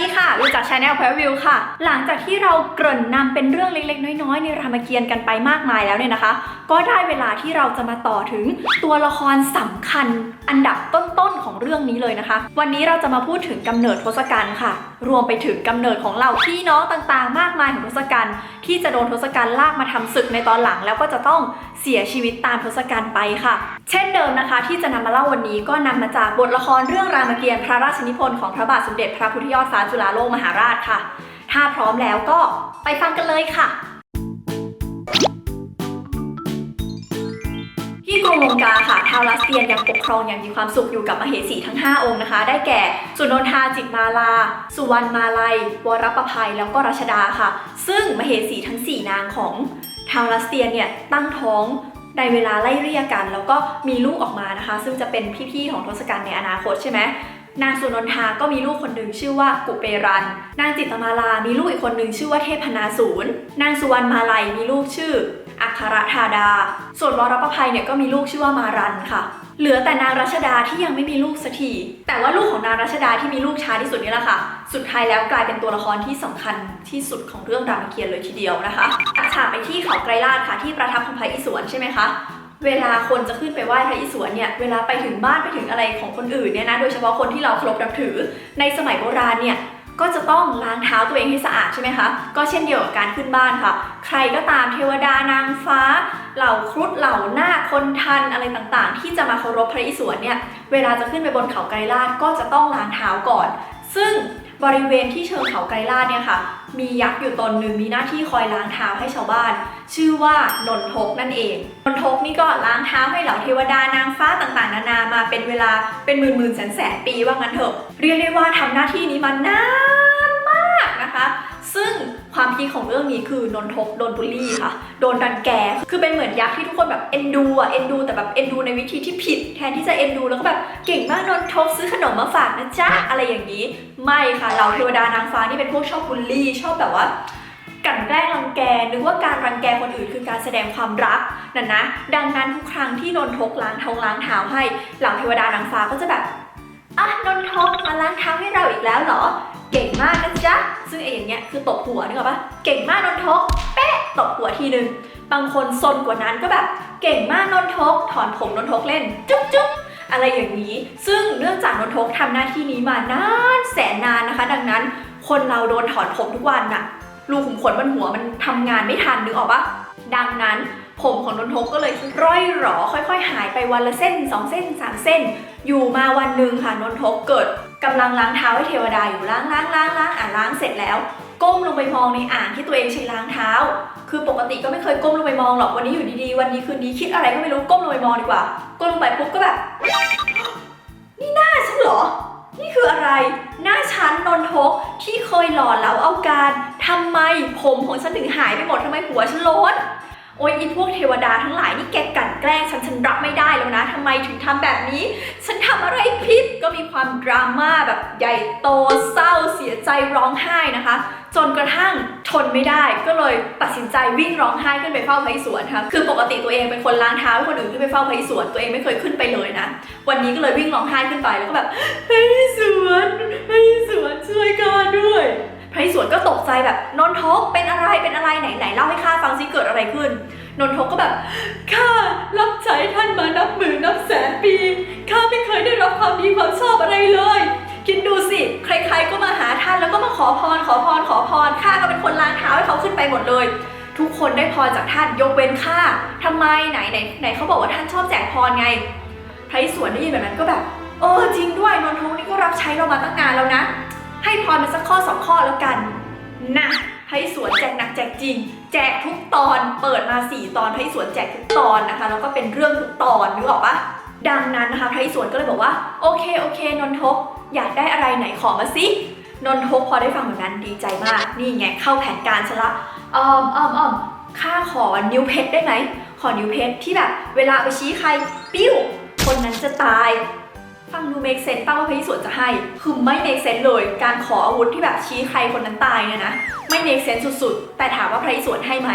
ดีค่ะวิวจากชาแนลแพรวิวค่ะ หลังจากที่เราเกริ่นนำเป็นเรื่องเล็กๆ น้อยๆ ในรามเกียรติ์กันไปมากมายแล้วเนี่ยนะคะ ก็ได้เวลาที่เราจะมาต่อถึงตัวละครสำคัญอันดับต้นๆของเรื่องนี้เลยนะคะ วันนี้เราจะมาพูดถึงกำเนิดทศกัณฐ์ค่ะ รวมไปถึงกำเนิดของเหล่าพี่น้องต่างๆ มากมายของทศกัณฐ์ที่จะโดนทศกัณฐ์ลากมาทำศึกในตอนหลัง แล้วก็จะต้องเสียชีวิตตามทศกัณฐ์ไปค่ะ เช่นเดิมนะคะ ที่จะนำมาเล่าวันนี้ก็นำมาจากบทละครเรื่องรามเกียรติ์พระราชนิพนธ์ของพระบาทสมเด็จพระพุทธยอดฟ้าจุฬาโลกมหาราชค่ะ ถ้าพร้อมแล้วก็ไปฟังกันเลยค่ะ ที่กรุงลงกาค่ะชาวรัสเซียยังปกครองอย่างมีความสุขอยู่กับมเหสีทั้ง 5 องค์นะคะ ได้แก่ สุนนทาจิตมาลา สุวรรณมาลัย วรประภัย แล้วก็รัชดาค่ะ ซึ่งมเหสีทั้ง 4 นางของชาวรัสเซียเนี่ยตั้งท้องในเวลาไล่เรียกกัน แล้วก็มีลูกออกมานะคะ ซึ่งจะเป็นพี่ๆของทศกัณฐ์ในอนาคตใช่ไหมนางสุนนทาก็มีลูกคนหนึ่งชื่อว่ากุเปรัน นางจิตมาลา มีลูกอีกคนหนึ่งชื่อว่าเทพนาศูนย์นางสุวรรณมาลัยมีลูกชื่อ อัครธาดา ส่วนวรประภัยเนี่ยก็มีลูกชื่อว่ามารันค่ะ เหลือแต่นางรัชดาที่ยังไม่มีลูกสักที แต่ว่าลูกของนางรัชดาที่มีลูกช้าที่สุดนี่แหละค่ะ สุดท้ายแล้วกลายเป็นตัวละครที่สำคัญที่สุดของเรื่องรามเกียรติ์เลยทีเดียวนะคะตัดฉากไปที่เขาไกรลาดค่ะที่ประทับของพระอิศวรใช่ไหมคะเวลาคนจะขึ้นไปไหว้พระอิศวรเนี่ย เวลาไปถึงบ้านไปถึงอะไรของคนอื่นเนี่ยนะ โดยเฉพาะคนที่เราเคารพนับถือ ในสมัยโบราณเนี่ย ก็จะต้องล้างเท้าตัวเองให้สะอาดใช่ไหมคะ ก็เช่นเดียวกับการขึ้นบ้านค่ะ ใครก็ตามเทวดานางฟ้า เหล่าครุฑเหล่าหน้าคนทันอะไรต่างๆ ที่จะมาเคารพพระอิศวรเนี่ย เวลาจะขึ้นไปบนเขาไกรลาดก็จะต้องล้างเท้าก่อน ซึ่งบริเวณที่เชิงเขาไกรลาดเนี่ยค่ะ มียักษ์อยู่ตนหนึ่งมีหน้าที่คอยล้างเท้าให้ชาวบ้าน ชื่อว่านนทกนั่นเอง นนทกนี่ก็ล้างเท้าให้เหล่าเทวดานางฟ้าต่างๆ นานามาเป็นเวลาเป็นหมื่นหมื่นแสนแสนปีว่างั้นเถอะ เรียกได้ว่าทำหน้าที่นี้มานานาน ซึ่งความพีคของเรื่องนี้คือนนทกโดนบูลลี่ค่ะ โดนรังแก คือเป็นเหมือนยักษ์ที่ทุกคนแบบเอ็นดูอะเอ็นดูแต่แบบเอ็นดูในวิธีที่ผิด แทนที่จะเอ็นดูแล้วก็แบบเก่งมากนนทกซื้อขนมมาฝากนะจ๊ะอะไรอย่างนี้ ไม่ค่ะเราเทวดานางฟ้านี่เป็นพวกชอบบูลลี่ ชอบแบบว่ากันแกล้งรังแกนึกว่าการรังแกคนอื่นคือการแสดงความรักนั่นนะ ดังนั้นทุกครั้งที่นนทกล้างท้องล้างเท้าให้เหล่าเทวดานางฟ้าก็จะแบบอะนนทกมาล้างเท้าให้เราอีกแล้วเหรอ เก่งมากนะจ๊ะ ซึ่งไอ้อย่างเงี้ยคือตบหัวนึกออกปะเก่งมากนนทก เป๊ะตบหัวทีนึง บางคนซนกว่านั้นก็แบบ เก่งมากนนทก ถอนผมนนทกเล่น จุ๊บจุ๊บอะไรอย่างนี้ ซึ่งเนื่องจากนนทกทำหน้าที่นี้มานานแสนนานนะคะ ดังนั้น คนเราโดนถอนผมทุกวันน่ะ รูขุมขนบนหัวมันทำงานไม่ทันนึกออกปะดังนั้นผมของนนทกก็เลยร่อยหรอค่อย ๆ หายไปวันละเส้น 2 เส้น 3 เส้น อยู่มาวันหนึ่งค่ะนนทกเกิด กำลังล้างเท้าให้เทวดาอยู่ล้างล้างล้างล้างอ่าล้างเสร็จแล้ว ก้มลงไปมองในอ่างที่ตัวเองใช้ล้างเท้า คือปกติก็ไม่เคยก้มลงไปมองหรอกวันนี้อยู่ดีๆวันนี้คืนนี้คิดอะไรก็ไม่รู้ก้มลงไปมองดีกว่า ก้มลงไปปุ๊บก็แบบนี่หน้าฉันเหรอ นี่คืออะไร หน้าฉันนนทกที่เคยหล่อเหลาเอาการทำไมผมของฉันถึงหายไปหมดทำไมหัวฉันโล้นโอ้ยอีพวกเทวดาทั้งหลาย ทำไมถึงทำแบบนี้ ฉันทำอะไรผิดก็มีความดราม่าแบบใหญ่โตเศร้าเสียใจร้องไห้นะคะ จนกระทั่งทนไม่ได้ก็เลยตัดสินใจวิ่งร้องไห้ขึ้นไปเฝ้าพระอิศวรค่ะคือปกติตัวเองเป็นคนล้างเท้าให้คนอื่นขึ้นไปเฝ้าพระอิศวรตัวเองไม่เคยขึ้นไปเลยนะ วันนี้ก็เลยวิ่งร้องไห้ขึ้นไปแล้วก็แบบพระอิศวรพระอิศวรช่วยข้าด้วยพระอิศวรก็ตกใจแบบนนทกเป็นอะไรเป็นอะไรไหนไหนเล่าให้ข้าฟังซิเกิดอะไรขึ้นนนทกก็แบบข้ารับ ใช้ท่านมานับหมื่นนับแสนปี ข้าไม่เคยได้รับความดีความชอบอะไรเลย คิดดูสิ ใครๆก็มาหาท่านแล้วก็มาขอพร ขอพร ขอพร ข้าก็เป็นคนล้างเท้าให้เขาขึ้นไปหมดเลย ทุกคนได้พรจากท่านยกเว้นข้าทำไมไหนไหนไหนเขาบอกว่าท่านชอบแจกพรไงพระอิศวรได้ยินแบบนั้นก็แบบ เออจริงด้วยนนทกนี่ก็รับใช้เรามาตั้งนานแล้วนะ ให้พรมันสักข้อสองข้อแล้วกัน นะ พระอิศวรแจกหนักแจกจริง แจกทุกตอนเปิดมาสี่ตอนพระอิศวรแจกทุกตอนนะคะ แล้วก็เป็นเรื่องทุกตอนนึกออกปะดังนั้นนะคะพระอิศวรก็เลยบอกว่าโอเคโอเคนนทกอยากได้อะไรไหนขอมาสินนทกพอได้ฟังแบบนั้นดีใจมาก นี่ไงเข้าแผนการฉันละอ้อมอ้อมอ้อมข้าขอนิ้วเพชรได้ไหมขอนิ้วเพชรที่แบบ เวลาไปชี้ใครปิ้ว คนนั้นจะตาย ฟังดูเมกเซนป้าว่าพระอิศวรจะให้ คือไม่เมกเซนเลย การขออาวุธที่แบบชี้ใครคนนั้นตายเนี่ยนะ ไม่เมกเซนสุดๆ แต่ถามว่าพระอิศวรให้ไหม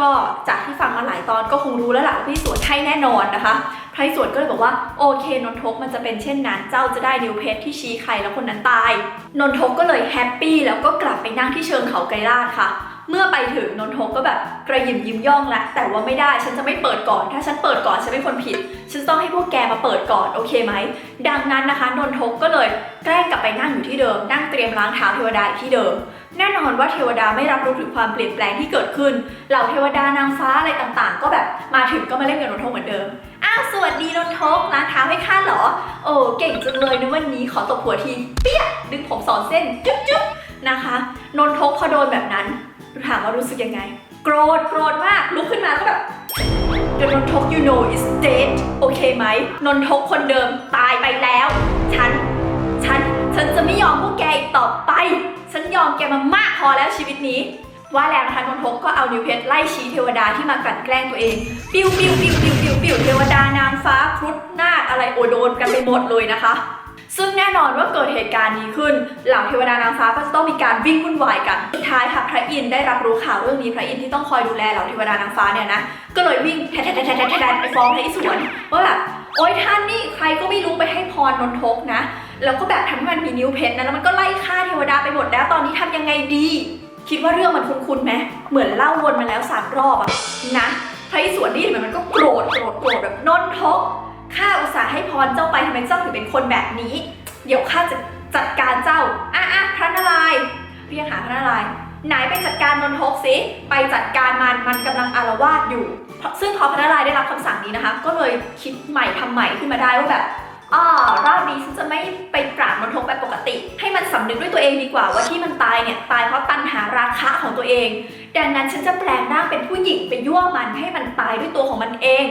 ก็จากที่ฟังมาหลายตอนก็คงรู้แล้วล่ะว่าพี่สวนให้แน่นอนนะคะพระอิศวรก็เลยบอกว่าโอเคนนทกมันจะเป็นเช่นนั้น เจ้าจะได้นิวเพชรที่ชี้ใครแล้วคนนั้นตาย นนทกก็เลยแฮปปี้แล้วก็กลับไปนั่งที่เชิงเขาไกรลาดค่ะ เมื่อไปถึงนนทกก็แบบกระยิมยิ้มย่องละแต่ว่าไม่ได้ฉันจะไม่เปิดก่อน ถ้าฉันเปิดก่อนฉันเป็นคนผิด ฉันต้องให้พวกแกมาเปิดก่อนโอเคไหมดังนั้นนะคะนนทกก็เลยแกล้งกลับไปนั่งอยู่ที่เดิม นั่งเตรียมล้างเท้าเทวดาที่เดิมแน่นอนว่าเทวดาไม่รับรู้ถึงความเปลี่ยนแปลงที่เกิดขึ้น เหล่าเทวดานางฟ้าอะไรต่างๆ ก็แบบมาถึงก็มาเล่นกับนนทกเหมือนเดิม อ้าวสวัสดีนนทกล้างเท้าให้ข้าเหรอ โอ้เก่งจังเลยนะวันนี้ขอตบหัวที เปี้ยดึงผมสองเส้นจุ๊บจุ๊บนะคะ นนทกพอโดนแบบนั้น ถามว่ารู้สึกยังไง โกรธโกรธมาก ลุกขึ้นมาก็แบบ The นนทก you know is dead โอเคไหม นนทกคนเดิมตายไปแล้ว ฉัน ฉัน ฉันจะไม่ยอมพวกแกอีกต่อไป ฉันยอมแกมามากพอแล้วชีวิตนี้ ว่าแล้วนะคะนนทกก็เอานิวเพชรไล่ชี้เทวดาที่มากลั่นแกล้งตัวเอง ปิ้วปิ้วปิ้วปิ้วปิ้วปิ้วเทวดานางฟ้าครุฑนาคอะไรโอโดนกันไปหมดเลยนะคะ ซึ่งแน่นอนว่าเกิดเหตุการณ์นี้ขึ้น เหล่าเทวดานางฟ้าก็จะต้องมีการวิ่งวุ่นวายกันสุดท้ายค่ะพระอินทร์ได้รับรู้ข่าวเรื่องนี้พระอินทร์ที่ต้องคอยดูแลเหล่าเทวดานางฟ้าเนี่ยนะก็เลยวิ่งแทะแทะแทะแทะแทะไปฟ้องพระอิศวรว่าแบบโอ๊ยท่านนี่ใครก็ไม่รู้ไปให้พรนนทกนะ แล้วก็แบบทำให้มันมีนิ้วเพชรนะแล้วมันก็ไล่ฆ่าเทวดาไปหมดแล้วตอนนี้ทำยังไงดี คิดว่าเรื่องมันคุ้นๆไหมเหมือนเล่าวนมาแล้วสามรอบอะนะพระอิศวรนี่มันก็โกรธโกรธโกรธแบบนนทก ข้าอุตส่าห์ให้พรเจ้าไปทำไมเจ้าถึงเป็นคนแบบนี้ เดี๋ยวข้าจะจัดการเจ้าอะอะพระนารายณ์เรียกหาพระนารายณ์ไหนไปจัดการนนทกสิไปจัดการมันมันกำลังอารวาสอยู่เพราะซึ่งพอพระนารายณ์ได้รับคำสั่งนี้นะคะ ก็เลยคิดใหม่ทำใหม่ขึ้นมาได้ว่าแบบอ่ารอบนี้ฉันจะไม่ไปปราบนนทกแบบปกติ ให้มันสำนึกด้วยตัวเองดีกว่าว่าที่มันตายเนี่ยตายเพราะตัณหาราคะของตัวเอง ดังนั้นฉันจะแปลงร่างเป็นผู้หญิงไปยั่วมันให้มันตายด้วยตัวของมันเอง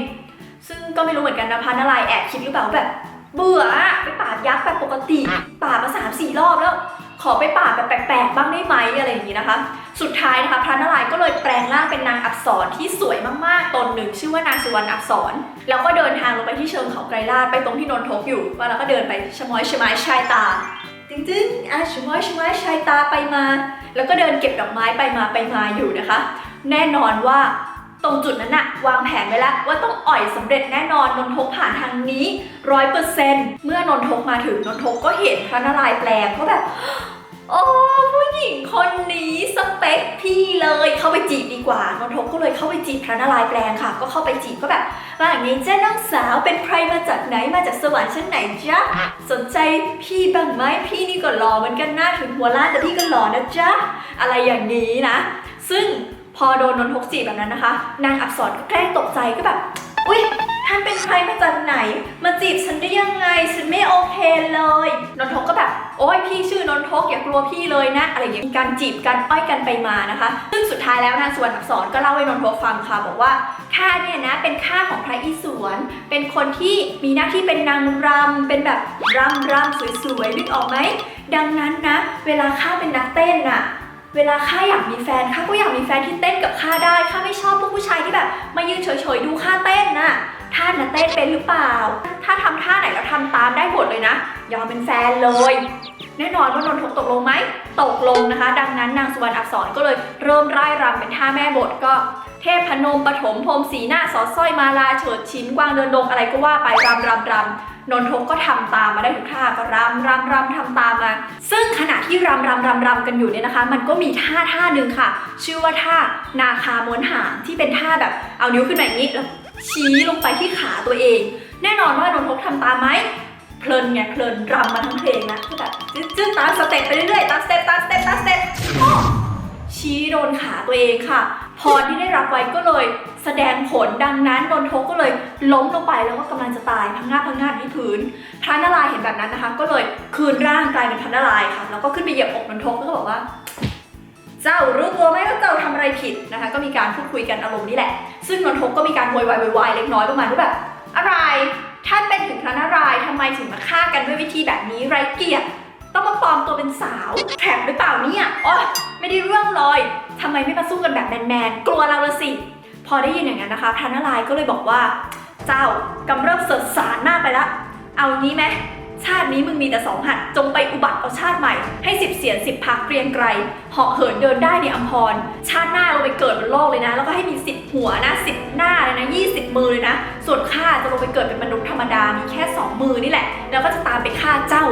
ซึ่งก็ไม่รู้เหมือนกันนะพระนารายณ์แอบคิดหรือเปล่าแบบ เบื่อไปปราบยักษ์แบบปกติปราบมาสามสี่รอบแล้ว ขอไปปราบแบบแปลกๆบ้างได้ไหมอะไรอย่างนี้นะคะ สุดท้ายนะคะพระนารายณ์ก็เลยแปลงร่างเป็นนางอักษรที่สวยมากๆตนหนึ่ง ชื่อว่านางสุวรรณอักษร แล้วก็เดินทางลงไปที่เชิงเขาไกรลาดไปตรงที่นนทกอยู่ว่าแล้วก็เดินไปชะม้อยชะไม้ชายตาจึงจึงๆอะชม้อยชะไม้ชายตาไปมา แล้วก็เดินเก็บดอกไม้ไปมาไปมาอยู่นะคะ แน่นอนว่า ตรงจุดนั้นน่ะวางแผนไว้แล้ว ว่าต้องอ่อยสำเร็จแน่นอนนนทกผ่านทางนี้ร้อยเปอร์เซนต์เมื่อนนทกมาถึงนนทกก็เห็นพระนารายณ์แปลงก็แบบโอ้ผู้หญิงคนนี้สเปคพี่เลยเข้าไปจีบดีกว่านนทกก็เลยเข้าไปจีบพระนารายณ์แปลงค่ะ ก็เข้าไปจีบก็แบบว่าอย่างนี้เจ้าน้องสาวเป็นใครมาจากไหนมาจากสวรรค์ชั้นไหนจ๊ะสนใจพี่บ้างไหมพี่นี่ก็หล่อเหมือนกันหน้าถึงหัวล้านแต่พี่ก็หล่อนะจ๊ะอะไรอย่างนี้นะ ซึ่ง พอโดนนนทกจีบแบบนั้นนะคะ นางอักษรก็แกล้งตกใจก็แบบ อุ๊ยท่านเป็นใครมาจากไหน มาจีบฉันได้ยังไง ฉันไม่โอเคเลย นนทกก็แบบ โอ๊ยพี่ชื่อนนทกอย่ากลัวพี่เลยนะ อะไรอย่างเงี้ยมีการจีบกันอ้อยกันไปมานะคะ ซึ่งสุดท้ายแล้วนางสวรรณอักษรก็เล่าให้นนทกฟังค่ะบอกว่าข้าเนี่ยนะเป็นข้าของพระอิศวร เป็นคนที่มีหน้าที่เป็นนางรำเป็นแบบรำรำสวยๆนึกออกไหมดังนั้นนะ เวลาข้าเป็นนักเต้นน่ะ เวลาข้าอยากมีแฟนข้าก็อยากมีแฟนที่เต้นกับข้าได้ข้าไม่ชอบพวกผู้ชายที่แบบ มายืนเฉยๆดูข้าเต้นน่ะท่านนะเต้นเป็นหรือเปล่า ถ้าทำท่าไหนแล้วทำตามได้หมดเลยนะ ยอมเป็นแฟนเลย แน่นอนว่านนทกตกลงไหม ตกลงนะคะ ดังนั้นนางสุวรรณอักษรก็เลยเริ่มร่ายรำเป็นท่าแม่บทก็ เทพพนมปฐมพรมสีหน้าสอดสร้อยมาลาเฉิดชิ้นกวางเดินดงอะไรก็ว่าไปรำรำรำนนทกก็ทำตามมาได้ทุกท่าก็รำรำรำทำตามมา ซึ่งขณะที่รำรำรำรำกันอยู่เนี่ยนะคะ มันก็มีท่าท่าหนึ่งค่ะ ชื่อว่าท่านาคาม้วนหางที่เป็นท่าแบบเอานิ้วขึ้นมาอย่างนี้แล้วชี้ลงไปที่ขาตัวเอง แน่นอนว่านนทกทำตามไหมเพลินไงเพลินรำมาทั้งเพลงนะก็แบบจึ๊ดๆตามสเต็ปไปเรื่อยๆตามสเต็ปตามสเต็ปตามสเต็ป ชี้โดนขาตัวเองค่ะ พรที่ได้รับไว้ก็เลยแสดงผลดังนั้นนนทกก็เลยล้มลงไปแล้วก็กำลังจะตายพังงาพังงาที่พื้นพระนารายเห็นแบบนั้นนะคะ ก็เลยคืนร่างกลายเป็นพระนารายค่ะแล้วก็ขึ้นไปเหยียบอกนนทกแล้วก็บอกว่าเจ้ารู้ตัวไหมว่าเจ้าทำอะไรผิดนะคะ ก็มีการพูดคุยกันอารมณ์นี่แหละ ซึ่งนนทกก็มีการโวยวายโวยวายเล็กน้อยประมาณว่าแบบอะไรท่านเป็นถึงพระนารายณ์ทำไมถึงมาฆ่ากันด้วยวิธีแบบนี้ไร้เกียรติ ปลอมตัวเป็นสาวแถบหรือเปล่าเนี่ยอ๋อไม่ได้เรื่องเลยทำไมไม่มาสู้กันแบบแมนๆกลัวเราละสิ พอได้ยินอย่างนั้นนะคะพระนารายณ์ก็เลยบอกว่า เจ้ากำเริบเสดสารมาไปละ เอางี้ไหมชาตินี้มึงมีแต่สองหัดจงไปอุบัติเอาชาติใหม่ ให้สิบเสียนสิบพักเกรียงไกรเหาะเหินเดินได้ในอัมพร ชาติหน้าลงไปเกิดบนโลกเลยนะ แล้วก็ให้มีสิบหัวนะสิบหน้าเลยนะยี่สิบมือเลยนะ ส่วนข้าจะลงไปเกิดเป็นมนุษย์ธรรมดามีแค่สองมือนี่แหละ แล้วก็จะตามไปฆ่าเจ้า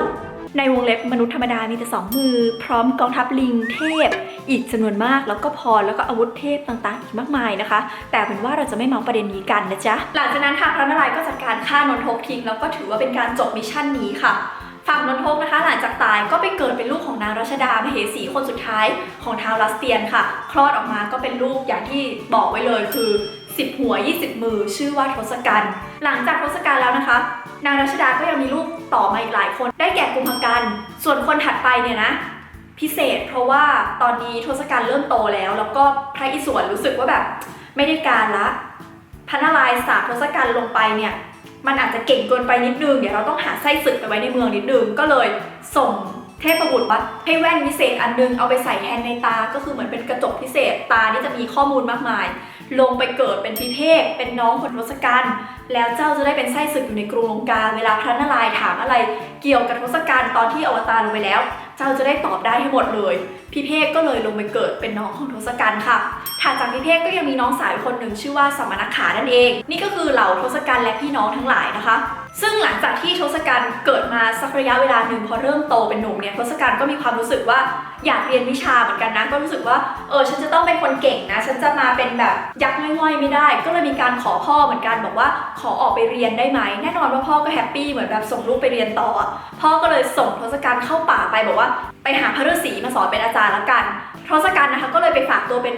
ในวงเล็บมนุษย์ธรรมดามีแต่สองมือ พร้อมกองทัพลิงเทพ อีกจำนวนมากแล้วก็พรแล้วก็อาวุธเทพต่างๆ อีกมากมายนะคะ แต่เป็นว่าเราจะไม่เมาประเด็นนี้กันนะจ๊ะ หลังจากนั้นทางพระนารายณ์ก็จัดการฆ่านนทกทิ้งแล้วก็ถือว่าเป็นการจบมิชชั่นนี้ค่ะฝั่งนนทกนะคะ หลังจากตายก็ไปเกิดเป็นลูกของนางรัชดามเหสีคนสุดท้ายของท้าวรัสเตียนค่ะ คลอดออกมาก็เป็นลูกอย่างที่บอกไว้เลยคือ 10 หัว 20 มือ ชื่อว่าทศกัณฐ์หลังจากทศกัณฐ์แล้วนะคะ นางรัชดาก็ยังมีลูกต่อมาอีกหลายคน ได้แก่กุมภกัน ส่วนคนถัดไปเนี่ยนะ พิเศษเพราะว่าตอนนี้ทศกัณฐ์เริ่มโตแล้ว แล้วก็พระอิศวรรู้สึกว่าแบบ ไม่ได้การละพระนารายณ์สาทศกัณฐ์ลงไปเนี่ยมันอาจจะเก่งเกินไปนิดนึงเดี๋ยวเราต้องหาไส้ศึกไปไว้ในเมืองนิดนึงก็เลยส่งเทพบุตรวัดให้แว่นวิเศษอันนึงเอาไปใส่แทนในตา ก็คือเหมือนเป็นกระจกพิเศษตานี่จะมีข้อมูลมากมาย ลงไปเกิดเป็นพิเภกเป็นน้องของทศกัณฐ์แล้วเจ้าจะได้เป็นไส้ศึกอยู่ในกรุงลงกาเวลาพระนารายณ์ถามอะไร เกี่ยวกับทศกัณฐ์ตอนที่อวตารลงไปแล้ว เจ้าจะได้ตอบได้ให้หมดเลย พิเภกก็เลยลงไปเกิดเป็นน้องของทศกัณฐ์ค่ะ ถัดจากพิเภกก็ยังมีน้องสาวอีกคนหนึ่งชื่อว่าสมณขานั่นเอง นี่ก็คือเหล่าทศกัณฐ์และพี่น้องทั้งหลายนะคะ ซึ่งหลังจากที่ทศกัณฐ์เกิดมาสักระยะเวลาหนึ่งพอเริ่มโตเป็นหนุ่มเนี่ยทศกัณฐ์ก็มีความรู้สึกว่าอยากเรียนวิชาเหมือนกันนะ ก็รู้สึกว่าเออฉันจะต้องเป็นคนเก่งนะ ฉันจะมาเป็นแบบยักษ์ง่อยๆไม่ได้ ก็เลยมีการขอพ่อเหมือนกันบอกว่าขอออกไปเรียนได้ไหมแน่นอนว่าพ่อก็แฮปปี้เหมือนแบบส่งลูกไปเรียนต่อ พ่อก็เลยส่งทศกัณฐ์เข้าป่าไปบอกว่า ไปหาพระฤาษีมาสอนเป็นอาจารย์ละกันทศกัณฐ์นะคะก็เลยไปฝากตัวเป็น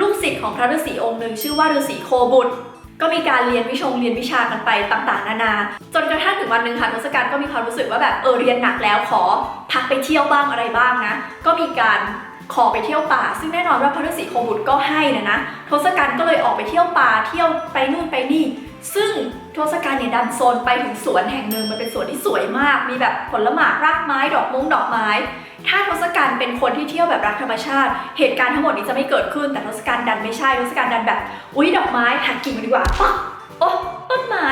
ลูกศิษย์ของพระฤาษีองค์หนึ่งชื่อว่าฤาษีโคบุตร ก็มีการเรียนวิชงเรียนวิชากันไปต่างๆ นานา จนกระทั่งถึงวันหนึ่งค่ะทศกัณฐ์ก็มีความรู้สึกว่าแบบเออเรียนหนักแล้วขอพักไปเที่ยวบ้างอะไรบ้างนะ ก็มีการขอไปเที่ยวป่า ซึ่งแน่นอนว่าพระฤาษีโคบุตรก็ให้นะนะทศกัณฐ์ก็เลยออกไปเที่ยวป่าเที่ยวไปนู่นไปนี่ ซึ่ง ทศกัณฐ์เนี่ยดันโซนไปถึงสวนแห่งหนึ่งมันเป็นสวนที่สวยมาก มีแบบผลหมากรากไม้ดอกมงดอกไม้ ถ้าทศกัณฐ์เป็นคนที่เที่ยวแบบรักธรรมชาติ เหตุการณ์ทั้งหมดนี้จะไม่เกิดขึ้นแต่ทศกัณฐ์ดันไม่ใช่ทศกัณฐ์ดันแบบ อุ๊ยดอกไม้หักกิ่งมันดีกว่าป๊อกโอ้ต้นไม้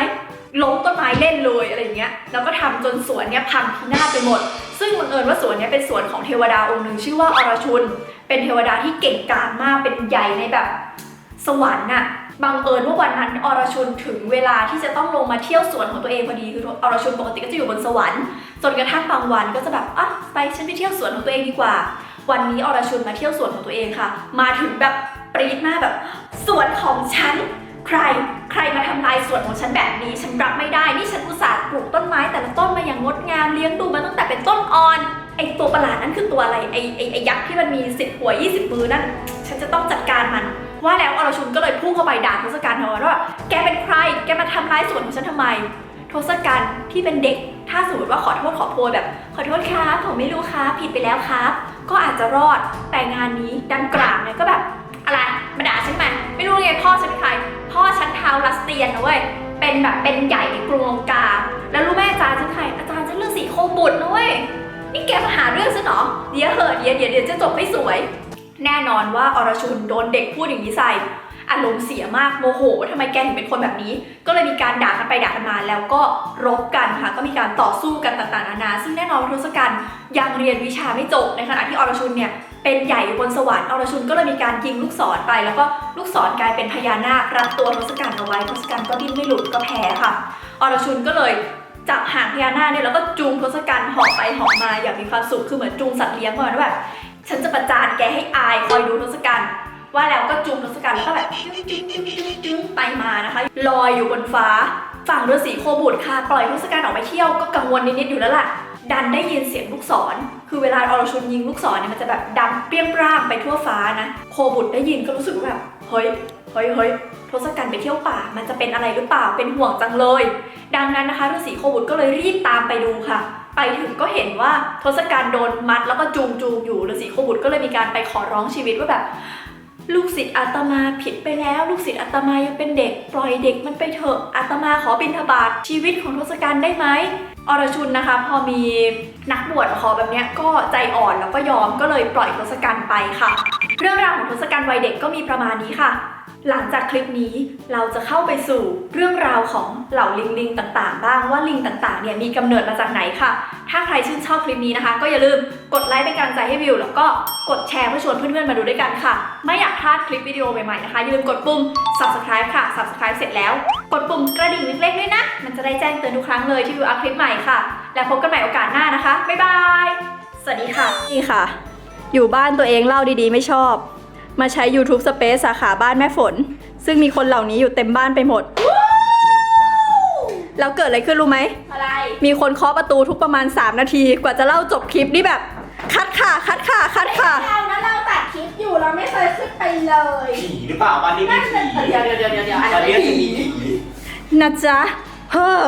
ล้มต้นไม้เล่นเลยอะไรอย่างเงี้ย แล้วก็ทำจนสวนเนี้ยพังพินาศไปหมด ซึ่งบังเอิญว่าสวนเนี้ยเป็นสวนของเทวดาองค์หนึ่งชื่อว่าอรชุน เป็นเทวดาที่เก่งกาจมาก เป็นใหญ่ในแบบสวรรค์น่ะ บังเอิญว่าวันนั้นอรชุนถึงเวลาที่จะต้องลงมาเที่ยวสวนของตัวเองพอดีคืออรชุนปกติก็จะอยู่บนสวรรค์จนกระทั่งบางวันก็จะแบบอะไปฉันไปเที่ยวสวนของตัวเองดีกว่า วันนี้อรชุนมาเที่ยวสวนของตัวเองค่ะ มาถึงแบบปรี๊ดมากแบบสวนของฉันใครใครมาทำลายสวนของฉันแบบนี้ ฉันรับไม่ได้ นี่ฉันอุตส่าห์ปลูกต้นไม้แต่ละต้นมาอย่างงดงามเลี้ยงดูมาตั้งแต่เป็นต้นอ่อนไอตัวประหลาดนั้นคือตัวอะไรไอไอไอยักษ์ที่มันมีสิบหัวยี่สิบมือนั่นฉันจะต้องจัดการมัน ว่าแล้วอรชุนก็เลยพุ่งเข้าไปด่าทศกัณฐ์ว่า แกเป็นใคร แกมาทำร้ายสวนของฉันทำไม ทศกัณฐ์ที่เป็นเด็ก ถ้าสมมติว่าขอโทษขอโพยแบบ ขอโทษครับผมไม่รู้ครับผิดไปแล้วครับ ก็อาจจะรอด แต่งานนี้ดันกลางเนี่ยก็แบบอะไร มาด่าฉันทำไมไม่รู้ไงพ่อฉันเป็นใคร พ่อฉันท้าวรัสเตียนนะเว้ย เป็นแบบเป็นใหญ่ในกรุงลงกา แล้วรู้แม่อาจารย์ฉันใคร อาจารย์ฉันเลือกสีโคบุตรนะเว้ย นี่แกมาหาเรื่องฉันเหรอ เดี๋ยวเหอะเดี๋ยวเดี๋ยวเดี๋ยวจะจบไม่สวย แน่นอนว่าอรชุนโดนเด็กพูดอย่างนี้ใส่อารมณ์เสียมากโมโหทำไมแกถึงเป็นคนแบบนี้ ก็เลยมีการด่ากันไปด่ากันมาแล้วก็รบกันค่ะ ก็มีการต่อสู้กันต่างๆนานา ซึ่งแน่นอนทศกัณฐ์ยังเรียนวิชาไม่จบในขณะที่อรชุนเนี่ยเป็นใหญ่บนสวรรค์อรชุนก็เลยมีการยิงลูกศรไป แล้วก็ลูกศรกลายเป็นพญานาครัดตัวทศกัณฐ์เอาไว้ทศกัณฐ์ก็ดิ้นไม่หลุดก็แพ้ค่ะ อรชุนก็เลยจับหางพญานาคเนี่ยแล้วก็จูงทศกัณฐ์หอบไปหอบมาอย่างมีความสุขคือเหมือนจูงสัตว์เลี้ยงมาแบบ ฉันจะประจานแกให้อายคอยดูทศกัณฐ์ว่าแล้วก็จูงทศกัณฐ์แล้วก็แบบจึ้งจึ้งจึ้งจึ้งจึ้งไปมานะคะ ลอยอยู่บนฟ้า ฝั่งฤาษีโคบุตรค่ะ ปล่อยทศกัณฐ์ออกไปเที่ยวก็กังวลนิดๆอยู่แล้วล่ะ ดันได้ยินเสียงลูกศร คือเวลาอรชุนยิงลูกศรเนี่ยมันจะแบบดังเปรี้ยงปร้างไปทั่วฟ้านะ โคบุตรได้ยินก็รู้สึกว่าแบบ เฮ้ย เฮ้ยเฮ้ยทศกัณฐ์ไปเที่ยวป่า มันจะเป็นอะไรหรือเปล่า เป็นห่วงจังเลย ดังนั้นนะคะฤาษีโคบุตรก็เลยรีบตามไปดูค่ะ ไปถึงก็เห็นว่าทศกัณฐ์โดนมัดแล้วก็จูงจูงอยู่ฤาษีโคบุตรก็เลยมีการไปขอร้องชีวิตว่าแบบ ลูกศิษย์อาตมาผิดไปแล้ว ลูกศิษย์อาตมายังเป็นเด็ก ปล่อยเด็กมันไปเถอะอาตมาขอบิณฑบาตชีวิตของทศกัณฐ์ได้ไหมอรชุนนะคะ พอมีนักบวชขอแบบนี้ก็ใจอ่อนแล้วก็ยอมก็เลยปล่อยทศกัณฐ์ไปค่ะ เรื่องราวของทศกัณฐ์วัยเด็กก็มีประมาณนี้ค่ะ หลังจากคลิปนี้เราจะเข้าไปสู่เรื่องราวของเหล่าลิงลิงต่างๆ บ้างว่าลิงต่างๆเนี่ยมีกำเนิดมาจากไหนค่ะ ถ้าใครชื่นชอบคลิปนี้นะคะ ก็อย่าลืมกดไลค์เป็นกำลังใจให้วิว แล้วก็กดแชร์เพื่อชวนเพื่อนๆมาดูด้วยกันค่ะ ไม่อยากพลาดคลิปวิดีโอใหม่ๆนะคะอย่าลืมกดปุ่ม subscribe ค่ะ subscribe เสร็จแล้ว กดปุ่มกระดิ่งเล็กๆด้วยนะ มันจะได้แจ้งเตือนทุกครั้งเลยที่วิวอัพคลิปใหม่ค่ะ แล้วพบกันใหม่โอกาสหน้านะคะบ๊ายบายสวัสดีค่ะนี่ค่ะ อยู่บ้านตัวเองเล่าดีๆ ไม่ชอบ มาใช้ YouTube Space สาขาบ้านแม่ฝน ซึ่งมีคนเหล่านี้อยู่เต็มบ้านไปหมด แล้วเกิดอะไรขึ้นรู้ไหม อะไร มีคนเคาะประตูทุกประมาณ 3 นาที กว่าจะเล่าจบคลิปนี่แบบ คัดค่ะ คัดค่ะ คัดค่ะ เรานะเราตัดคลิปอยู่เราไม่เคยขึ้นไปเลยผีหรือเปล่าวันนี้มีผีเดี๋ยวเดี๋ยวเดี๋ยวเดี๋ยวอันวันนี้นี้ไม่จะมีมีผี นะจ๊ะ เฮ้อ